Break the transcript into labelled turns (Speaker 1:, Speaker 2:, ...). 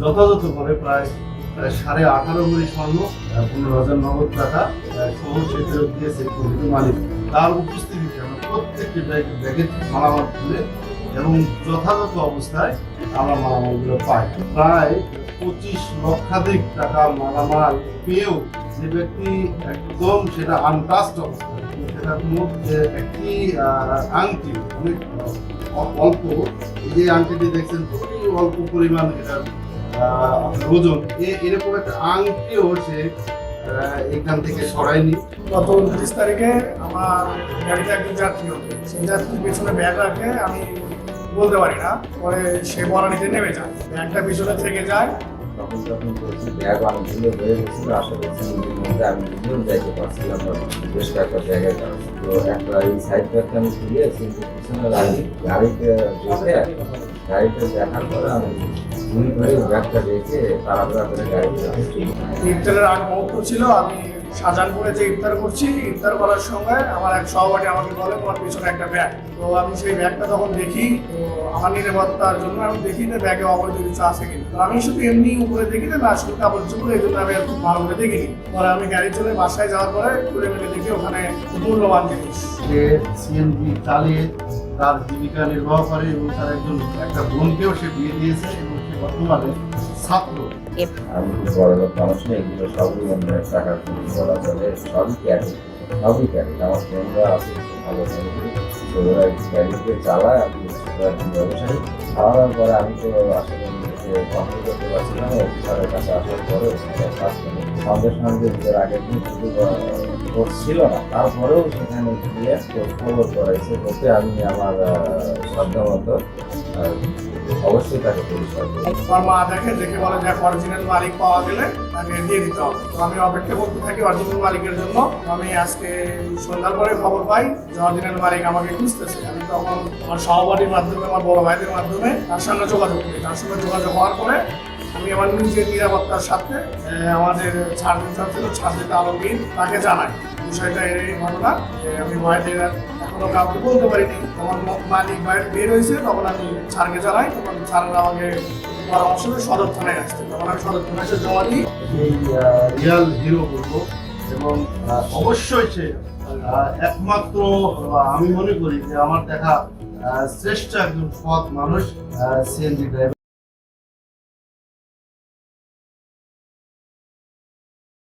Speaker 1: যথাযথভাবে প্রায় সাড়ে আঠারো কোটি স্বর্ণ পনেরো হাজার নগদ টাকা সহ সে ফেরত দিয়েছে প্রকৃত মালিক। তার উপস্থিতিতে আমরা প্রত্যেকটি ব্যাগ ব্যাগের মালামাল তুলে এবং যথাযথ অবস্থায় আমরা মালামালগুলো পাই। প্রায় পঁচিশ লক্ষাধিক টাকা মালামাল পেয়েও যে ব্যক্তি একদম সেটা আনটাস্ট অবস্থায়, সেটা কোনো একটি আংটি, অনেক অল্প যে আংটিটি দেখছেন, খুবই অল্প পরিমাণ আপনার ওজন এ- এরকম একটা আংটিও সে এখান থেকে সরায়নি।
Speaker 2: গত উনত্রিশ তারিখে আমার গাড়িতে একজন যাত্রী ওঠে। সেই যাত্রীর পেছনে ব্যাগ রাখে আমি বলতে পারি না। পরে সে বরানিতে নেমে যায়। ব্যাগটা পিছনে থেকে যায়।
Speaker 3: তখন যখন ব্যাগ অনেকগুলো হয়ে গেছিল আশা করছি নিজের মধ্যে আমি নিজেও যাইতে পারছিলাম না। বেশ কয়েকটা জায়গায় তো একটা এই সাইড ব্যাগটা আমি তুলে কিন্তু পিছনে রাখি গাড়িতে দেখে গাড়িতে দেখার পরে আমি
Speaker 2: ইফতারের আগ মুহূর্ত ছিল আমি শাহজাহানপুরে যে ইফতার করছি ইফতার করার সময় আমার এক সহপাঠী আমাকে বলে তোমার পিছনে একটা ব্যাগ। তো আমি সেই ব্যাগটা তখন দেখি তো আমার নিরাপত্তার জন্য আমি দেখি যে ব্যাগে অবৈধ কিছু আছে কিনা। তো আমি শুধু এমনি উপরে দেখি যে না শুধু কাপড় চোপড় এই জন্য আমি আর খুব ভালো করে দেখিনি। পরে আমি গাড়ি চলে বাসায় যাওয়ার পরে ঘুরে মেরে দেখি ওখানে মূল্যবান জিনিস।
Speaker 1: সে সিএনজি চালিয়ে তার জীবিকা নির্বাহ করে এবং তার একজন একটা বোনকেও সে বিয়ে দিয়েছে এবং সে ছাত্র।
Speaker 3: আমি খুব বড় লোক মানুষ নেই এগুলো সবই অন্যের টাকা পুঁজি বলা চলে সবই ক্যারি সবই ক্যারি আমার ফ্রেন্ডরা আছে ভালো ফ্রেন্ড তো ওরা ক্যারিকে চালায় আমি ব্যবসায়ী। খাওয়ার পরে আমি তো আসলে করতে পারছিলাম না অফিসারের কাছে আসার পরে ওখানে কাজ করে। সঙ্গে সঙ্গে নিজের আগের দিন শুধু কোর্স ছিল না তারপরেও সেখানে গিয়ে খবর করাইছে আমি আমার শ্রদ্ধা মতো অবশ্যই তাকে পরিচয়
Speaker 2: আমার মা দেখে দেখে বলে যে অরিজিনাল মালিক পাওয়া গেলে তাকে দিয়ে দিতে হবে। তো আমি অপেক্ষা করতে থাকি অরিজিনাল মালিকের জন্য। আমি আজকে সন্ধ্যার পরে খবর পাই যে অরিজিনাল মালিক আমাকে খুঁজতেছে। আমি তখন আমার সহপাঠীর মাধ্যমে, আমার বড় ভাইদের মাধ্যমে তার সঙ্গে যোগাযোগ করি। তার সঙ্গে যোগাযোগ হওয়ার পরে আমি আমার নিজের নিরাপত্তার সাথে আমাদের ছাড় দিতে ছিল ছাড় দিতে আলমগীর তাকে জানাই। বিষয়টা এই ঘটনা আমি ভয়দের এখনও কাউকে বলতে পারিনি। তখন মালিক বাইরে বের হয়েছে, তখন আমি ছাড়কে জানাই, তখন ছাড়রা আমাকে পরামর্শ দিয়ে সদর থানায় আসছে। তখন আমি সদর থানায় এসে জমা দিই।
Speaker 1: রিয়াল হিরো বলব, এবং অবশ্যই সে একমাত্র আমি মনে করি যে আমার দেখা শ্রেষ্ঠ একজন সৎ মানুষ সিএনজি ড্রাইভার।